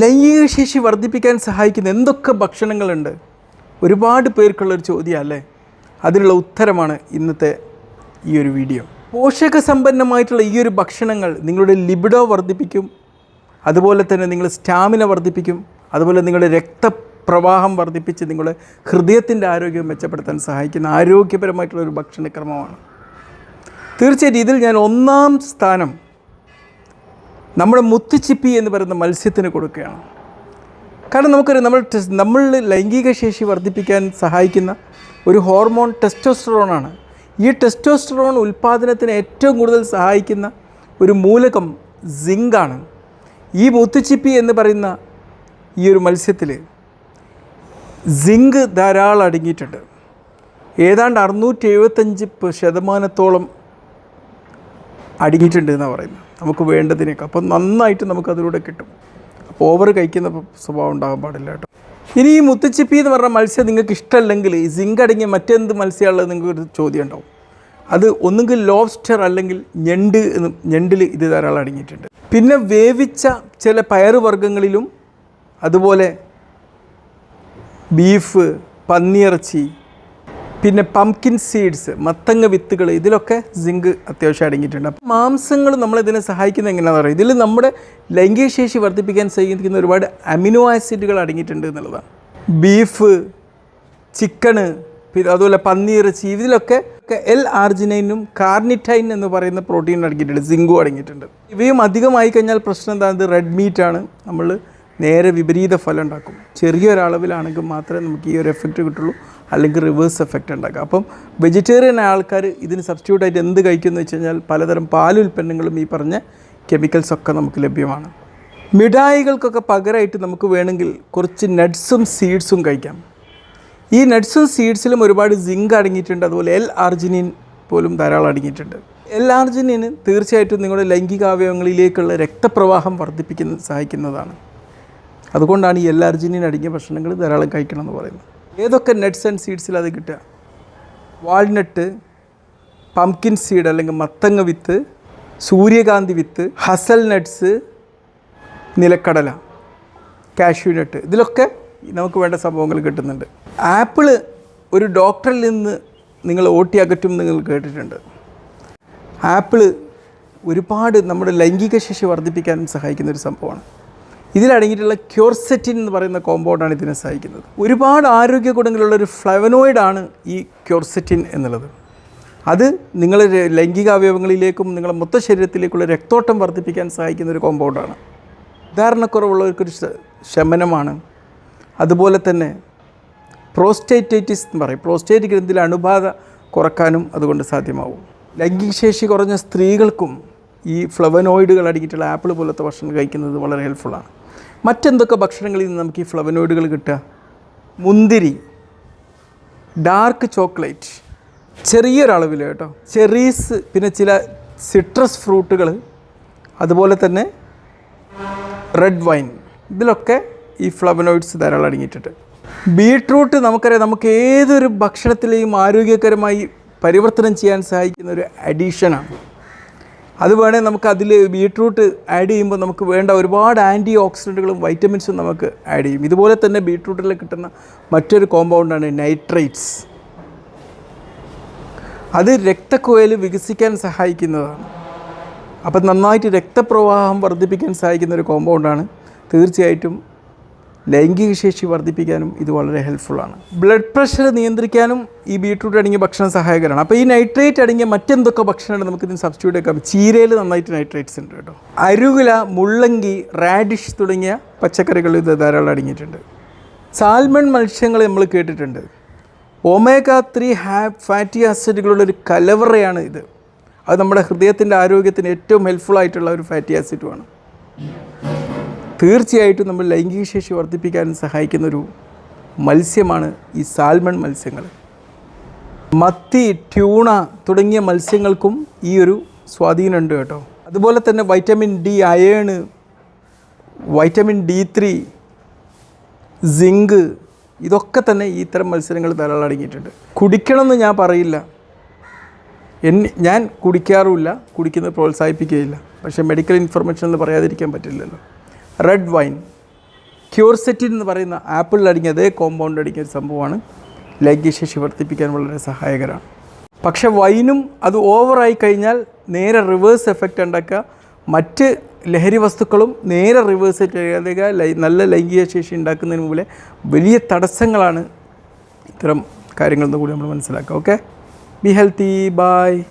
ലൈംഗിക ശേഷി വർദ്ധിപ്പിക്കാൻ സഹായിക്കുന്ന എന്തൊക്കെ ഭക്ഷണങ്ങളുണ്ട്? ഒരുപാട് പേർക്കുള്ളൊരു ചോദ്യമല്ലേ? അതിനുള്ള ഉത്തരമാണ് ഇന്നത്തെ ഈ ഒരു വീഡിയോ. പോഷക സമ്പന്നമായിട്ടുള്ള ഈ ഒരു ഭക്ഷണങ്ങൾ നിങ്ങളുടെ ലിബിഡോ വർദ്ധിപ്പിക്കും അതുപോലെ തന്നെ നിങ്ങൾ സ്റ്റാമിന വർദ്ധിപ്പിക്കും അതുപോലെ നിങ്ങളുടെ രക്തപ്രവാഹം വർദ്ധിപ്പിച്ച് നിങ്ങളുടെ ഹൃദയത്തിന്റെ ആരോഗ്യം മെച്ചപ്പെടുത്താൻ സഹായിക്കുന്ന ആരോഗ്യപരമായിട്ടുള്ള ഒരു ഭക്ഷണക്രമമാണ്. തീർച്ചയായിട്ടും ഇതിൽ ഞാൻ ഒന്നാം സ്ഥാനം നമ്മുടെ മുത്തുച്ചിപ്പി എന്ന് പറയുന്ന മത്സ്യത്തിന് കൊടുക്കുകയാണ്. കാരണം നമുക്കറിയാം നമ്മൾ നമ്മൾ ലൈംഗിക ശേഷി വർദ്ധിപ്പിക്കാൻ സഹായിക്കുന്ന ഒരു ഹോർമോൺ ടെസ്റ്റോസ്റ്ററോണാണ് ഈ ടെസ്റ്റോസ്റ്ററോൺ ഉൽപ്പാദനത്തിന് ഏറ്റവും കൂടുതൽ സഹായിക്കുന്ന ഒരു മൂലകം സിങ്കാണ്. ഈ മുത്തുച്ചിപ്പി എന്ന് പറയുന്ന ഈ ഒരു മത്സ്യത്തിൽ സിങ്ക് ധാരാളം അടങ്ങിയിട്ടുണ്ട്. ഏതാണ്ട് അറുന്നൂറ്റി എഴുപത്തഞ്ച് ശതമാനത്തോളം അടങ്ങിയിട്ടുണ്ട് എന്നാണ് പറയുന്നത്. നമുക്ക് വേണ്ടതിനേക്കാൾ അപ്പം നന്നായിട്ട് നമുക്കതിലൂടെ കിട്ടും. അപ്പോൾ ഓവർ കഴിക്കുന്ന സ്വഭാവം ഉണ്ടാകാൻ പാടില്ല കേട്ടോ. ഇനി ഈ മുത്തച്ചിപ്പി എന്ന് പറഞ്ഞ മത്സ്യം നിങ്ങൾക്ക് ഇഷ്ടമല്ലെങ്കിൽ സിങ്ക് അടങ്ങിയ മറ്റെന്ത് മത്സ്യമുള്ളത് നിങ്ങൾക്ക് ഒരു ചോദ്യം ഉണ്ടാവും. അത് ഒന്നുകിൽ ലോബ്സ്റ്റർ അല്ലെങ്കിൽ ഞണ്ട് എന്ന് ഞണ്ടിൽ ഇത് ധാരാളം അടങ്ങിയിട്ടുണ്ട്. പിന്നെ വേവിച്ച ചില പയറുവർഗങ്ങളിലും അതുപോലെ ബീഫ് പന്നിയിറച്ചി പിന്നെ പംകിൻ സീഡ്സ് മത്തങ്ങ വിത്തുകൾ ഇതിലൊക്കെ സിങ്ക് അത്യാവശ്യം അടങ്ങിയിട്ടുണ്ട് അപ്പം മാംസങ്ങൾ നമ്മളിതിനെ സഹായിക്കുന്നത് എങ്ങനെയാണെന്ന് പറയുക ഇതിൽ നമ്മുടെ ലൈംഗിക ശേഷി വർദ്ധിപ്പിക്കാൻ സഹായിക്കുന്ന ഒരുപാട് അമിനോ ആസിഡുകൾ അടങ്ങിയിട്ടുണ്ട് എന്നുള്ളതാണ്. ബീഫ് ചിക്കണ് പിന്നെ അതുപോലെ പന്നിയിറച്ചി ഇതിലൊക്കെ എൽ ആർജിനൈനും കാർണിറ്റൈൻ എന്ന് പറയുന്ന പ്രോട്ടീൻ അടങ്ങിയിട്ടുണ്ട് സിങ്കും അടങ്ങിയിട്ടുണ്ട് ഇവയും അധികമായി കഴിഞ്ഞാൽ പ്രശ്നം എന്താണ് റെഡ് മീറ്റാണ് നമ്മൾ നേരെ വിപരീത ഫലം ഉണ്ടാക്കും. ചെറിയൊരളവിലാണെങ്കിൽ മാത്രമേ നമുക്ക് ഈ ഒരു എഫക്റ്റ് കിട്ടുള്ളൂ. അല്ലെങ്കിൽ റിവേഴ്സ് എഫക്റ്റ് ഉണ്ടാക്കുക അപ്പം വെജിറ്റേറിയൻ ആൾക്കാർ ഇതിന് സബ്സ്റ്റിറ്റ്യൂട്ട് ആയിട്ട് എന്ത് കഴിക്കുമെന്ന് വെച്ച് കഴിഞ്ഞാൽ പലതരം പാലുൽപ്പന്നങ്ങളും ഈ പറഞ്ഞ കെമിക്കൽസ് ഒക്കെ നമുക്ക് ലഭ്യമാണ്. മിഠായികൾക്കൊക്കെ പകരമായിട്ട് നമുക്ക് വേണമെങ്കിൽ കുറച്ച് നട്ട്സും സീഡ്സും കഴിക്കാം. ഈ നട്ട്സും സീഡ്സിലും ഒരുപാട് സിങ്ക് അടങ്ങിയിട്ടുണ്ട്. അതുപോലെ എൽ ആർജിനിൻ പോലും ധാരാളം അടങ്ങിയിട്ടുണ്ട്. എൽ ആർജിനിന് തീർച്ചയായിട്ടും നിങ്ങളുടെ ലൈംഗികാവയവങ്ങളിലേക്കുള്ള രക്തപ്രവാഹം വർദ്ധിപ്പിക്കുന്ന സഹായിക്കുന്നതാണ്. അതുകൊണ്ടാണ് ഈ എല്ലാ ആർജിനിൻ അടങ്ങിയ ഭക്ഷണങ്ങൾ ധാരാളം കഴിക്കണം എന്ന് പറയുന്നത്. ഏതൊക്കെ നട്ട്സ് ആൻഡ് സീഡ്സിൽ അത് കിട്ടുക? വാൾനട്ട് പംകിൻ സീഡ് അല്ലെങ്കിൽ മത്തങ്ങ വിത്ത് സൂര്യകാന്തി വിത്ത് ഹസൽ നട്ട്സ് നിലക്കടല കാഷ്യൂ നട്ട് ഇതിലൊക്കെ നമുക്ക് വേണ്ട സംഭവങ്ങൾ കിട്ടുന്നുണ്ട്. ആപ്പിൾ ഒരു ഡോക്ടറിൽ നിന്ന് നിങ്ങൾ ഓട്ടി അകറ്റും നിങ്ങൾ കേട്ടിട്ടുണ്ട്. ആപ്പിൾ ഒരുപാട് നമ്മുടെ ലൈംഗിക ശേഷി വർദ്ധിപ്പിക്കാനും സഹായിക്കുന്ന ഒരു സംഭവമാണ്. ഇതിലടങ്ങിയിട്ടുള്ള ക്യോർസെറ്റിൻ എന്ന് പറയുന്ന കോമ്പൗണ്ടാണ് ഇതിനെ സഹായിക്കുന്നത്. ഒരുപാട് ആരോഗ്യ ഗുണങ്ങളുള്ള ഒരു ഫ്ലവനോയിഡാണ് ഈ ക്യോർസെറ്റിൻ എന്നുള്ളത്. അത് നിങ്ങളുടെ ലൈംഗിക അവയവങ്ങളിലേക്കും നിങ്ങളുടെ മൊത്ത ശരീരത്തിലേക്കുള്ള രക്തോട്ടം വർദ്ധിപ്പിക്കാൻ സഹായിക്കുന്ന ഒരു കോമ്പൗണ്ടാണ്. ധാരണക്കുറവുള്ളവർക്കൊരു ശമനമാണ്. അതുപോലെ തന്നെ പ്രോസ്റ്റേറ്റൈറ്റിസ് എന്ന് പറയും. പ്രോസ്റ്റേറ്റ് ഗ്രന്ഥിലെ അണുബാധ കുറക്കാനും അതുകൊണ്ട് സാധ്യമാവും. ലൈംഗികശേഷി കുറഞ്ഞ സ്ത്രീകൾക്കും ഈ ഫ്ലവനോയിഡുകൾ അടങ്ങിയിട്ടുള്ള ആപ്പിൾ പോലത്തെ ഭക്ഷണം കഴിക്കുന്നത് വളരെ ഹെൽപ്ഫുള്ളാണ് മറ്റെന്തൊക്കെ ഭക്ഷണങ്ങളിൽ നിന്ന് നമുക്ക് ഈ ഫ്ലവനോയിഡുകൾ കിട്ടുക? മുന്തിരി ഡാർക്ക് ചോക്ലേറ്റ് ചെറിയൊരളവിൽ കേട്ടോ. ചെറീസ് പിന്നെ ചില സിട്രസ് ഫ്രൂട്ടുകൾ അതുപോലെ തന്നെ റെഡ് വൈൻ ഇതിലൊക്കെ ഈ ഫ്ലവനോയിഡ്സ് ധാരാളം അടങ്ങിയിട്ടുണ്ട്. ബീട്രൂട്ട് നമുക്കറിയാം നമുക്ക് ഏതൊരു ഭക്ഷണത്തിലെയും ആരോഗ്യകരമായി പരിവർത്തനം ചെയ്യാൻ സഹായിക്കുന്ന ഒരു അഡീഷനാണ് അത് വേണേൽ നമുക്ക് അതിൽ ബീട്രൂട്ട് ആഡ് ചെയ്യുമ്പോൾ നമുക്ക് വേണ്ട ഒരുപാട് ആന്റി ഓക്സിഡന്റുകളും വൈറ്റമിൻസും നമുക്ക് ആഡ് ചെയ്യും. ഇതുപോലെ തന്നെ ബീട്രൂട്ടിൽ കിട്ടുന്ന മറ്റൊരു കോമ്പൗണ്ടാണ് നൈട്രേറ്റ്സ് അത് രക്തക്കുഴൽ വികസിക്കാൻ സഹായിക്കുന്നതാണ്. അപ്പം നന്നായിട്ട് രക്തപ്രവാഹം വർദ്ധിപ്പിക്കാൻ സഹായിക്കുന്ന ഒരു കോമ്പൗണ്ടാണ് തീർച്ചയായിട്ടും ലൈംഗിക ശേഷി വർദ്ധിപ്പിക്കാനും ഇത് വളരെ ഹെൽപ്ഫുള്ളാണ് ബ്ലഡ് പ്രഷർ നിയന്ത്രിക്കാനും ഈ ബീട്രൂട്ട് അടങ്ങിയ ഭക്ഷണം സഹായകരമാണ് അപ്പോൾ ഈ നൈട്രേറ്റ് അടങ്ങിയ മറ്റെന്തൊക്കെ ഭക്ഷണമാണ് നമുക്ക് ഇതിന് സബ്സ്റ്റിറ്റ്യൂട്ട് ആക്കാം? ചീരയിൽ നന്നായിട്ട് നൈട്രേറ്റ്സ് ഉണ്ട് കേട്ടോ. അരുവില മുള്ളങ്കി റാഡിഷ് തുടങ്ങിയ പച്ചക്കറികൾ ഇത് ധാരാളം അടങ്ങിയിട്ടുണ്ട്. സാൽമൺ മത്സ്യങ്ങൾ നമ്മൾ കേട്ടിട്ടുണ്ട്. ഒമേഗ ത്രീ ഹാ ഫാറ്റി ആസിഡുകളുള്ള ഒരു കലവറയാണ് ഇത്. അത് നമ്മുടെ ഹൃദയത്തിന്റെ ആരോഗ്യത്തിന് ഏറ്റവും ഹെൽപ്ഫുൾ ആയിട്ടുള്ള ഒരു ഫാറ്റി ആസിഡുമാണ് തീർച്ചയായിട്ടും നമ്മൾ ലൈംഗിക ശേഷി വർദ്ധിപ്പിക്കാൻ സഹായിക്കുന്നൊരു മത്സ്യമാണ് ഈ സാൽമൺ മത്സ്യങ്ങൾ. മത്തി ട്യൂണ തുടങ്ങിയ മത്സ്യങ്ങൾക്കും ഈ ഒരു സ്വാധീനമുണ്ട് കേട്ടോ. അതുപോലെ തന്നെ vitamin D iron vitamin D three zinc ഇതൊക്കെ തന്നെ ഈ ഇത്തരം മത്സരങ്ങൾ ധാരാളം അടങ്ങിയിട്ടുണ്ട് കുടിക്കണമെന്ന് ഞാൻ പറയില്ല. എന്നെ ഞാൻ കുടിക്കാറുമില്ല കുടിക്കുന്നത് പ്രോത്സാഹിപ്പിക്കുകയില്ല. പക്ഷേ മെഡിക്കൽ ഇൻഫർമേഷൻ എന്ന് പറയാതിരിക്കാൻ പറ്റില്ലല്ലോ. റെഡ് വൈൻ ക്യൂർസെറ്റിൻ എന്ന് പറയുന്ന ആപ്പിളിൽ അടങ്ങിയ അതേ കോമ്പൗണ്ട് അടങ്ങിയ ഒരു സംഭവമാണ്. ലൈംഗികശേഷി വർദ്ധിപ്പിക്കാൻ വളരെ സഹായകരമാണ് പക്ഷെ വൈനും അത് ഓവറായി കഴിഞ്ഞാൽ നേരെ റിവേഴ്സ് എഫക്റ്റ് ഉണ്ടാക്കുക. മറ്റ് ലഹരി വസ്തുക്കളും നേരെ റിവേഴ്സ് ചെയ്യാതെ നല്ല ലൈംഗിക ശേഷി ഉണ്ടാക്കുന്നതിന് മുമ്പിലെ വലിയ തടസ്സങ്ങളാണ് ഇത്തരം കാര്യങ്ങളെന്ന് കൂടി നമ്മൾ മനസ്സിലാക്കുക. Okay be healthy by